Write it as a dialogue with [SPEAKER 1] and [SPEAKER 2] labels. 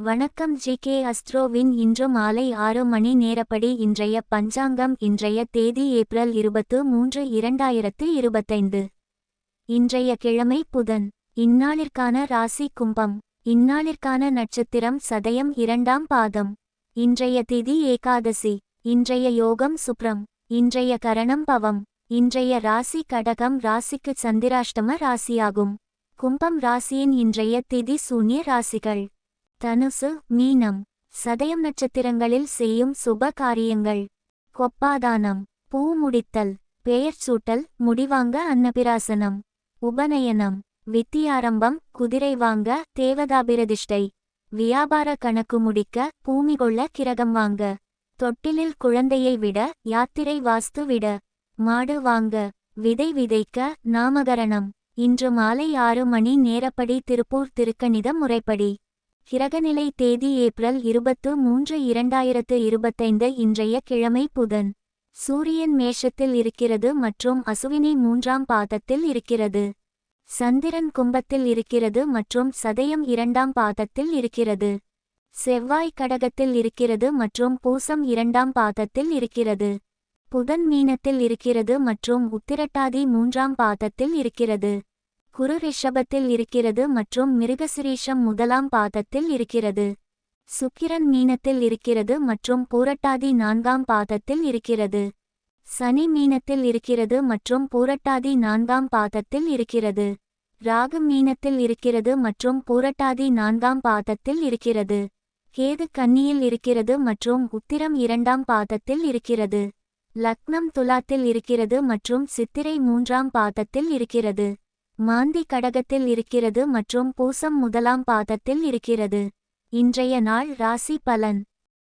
[SPEAKER 1] வணக்கம் G K அஸ்ட்ரோவின் இன்று மாலை ஆறு மணி நேரப்படி இன்றைய பஞ்சாங்கம் இன்றைய தேதி ஏப்ரல் இருபத்து மூன்று இரண்டாயிரத்து இருபத்தைந்து. இன்றைய கிழமை புதன். இந்நாளிற்கான ராசி கும்பம். இந்நாளிற்கான நட்சத்திரம் சதயம் இரண்டாம் பாதம். இன்றைய திதி ஏகாதசி. இன்றைய யோகம் சுப்ரம். இன்றைய கரணம் பவம். இன்றைய ராசி கடகம் ராசிக்கு சந்திராஷ்டம ராசியாகும். கும்பம் ராசியின் இன்றைய திதி சூன்ய ராசிகள். தனுசு மீனம் சதயம் நட்சத்திரங்களில் செய்யும் சுப காரியங்கள். கொப்பாதானம் பூ முடித்தல் பெயர் சூட்டல் முடிவாங்க அன்னபிராசனம். உபநயனம் வித்தியாரம்பம் குதிரை வாங்க தேவதாபிரதிஷ்டை. வியாபார கணக்கு முடிக்க பூமி கொள்ள கிரகம் வாங்க. தொட்டிலில் குழந்தையை விட யாத்திரை வாஸ்து விட. மாடு வாங்க விதை விதைக்க நாமகரணம். இன்று மாலை ஆறு மணி நேரப்படி திருப்பூர் திருக்கணித முறைப்படி. கிரகநிலை தேதி ஏப்ரல் இருபத்து மூன்று இரண்டாயிரத்து இருபத்தைந்து இன்றைய கிழமை புதன். சூரியன் மேஷத்தில் இருக்கிறது மற்றும் அசுவினி மூன்றாம் பாதத்தில் இருக்கிறது. சந்திரன் கும்பத்தில் இருக்கிறது மற்றும் சதயம் இரண்டாம் பாதத்தில் இருக்கிறது. செவ்வாய் கடகத்தில் இருக்கிறது மற்றும் பூசம் இரண்டாம் பாதத்தில் இருக்கிறது. புதன் மீனத்தில் இருக்கிறது மற்றும் உத்திரட்டாதி மூன்றாம் பாதத்தில் இருக்கிறது. குரு ரிஷபத்தில் இருக்கிறது மற்றும் மிருகசிரீஷம் முதலாம் பாதத்தில் இருக்கிறது. சுக்கிரன் மீனத்தில் இருக்கிறது மற்றும் பூரட்டாதி நான்காம் பாதத்தில் இருக்கிறது. சனி மீனத்தில் இருக்கிறது மற்றும் பூரட்டாதி நான்காம் பாதத்தில் இருக்கிறது. ராகு மீனத்தில் இருக்கிறது மற்றும் பூரட்டாதி நான்காம் பாதத்தில் இருக்கிறது. கேது கன்னியில் இருக்கிறது மற்றும் உத்திரம் இரண்டாம் பாதத்தில் இருக்கிறது. லக்னம் துலாத்தில் இருக்கிறது மற்றும் சித்திரை மூன்றாம் பாதத்தில் இருக்கிறது. மாந்தி கடகத்தில் இருக்கிறது மற்றும் பூசம் முதலாம் பாதத்தில் இருக்கிறது. இன்றைய நாள் ராசி பலன்.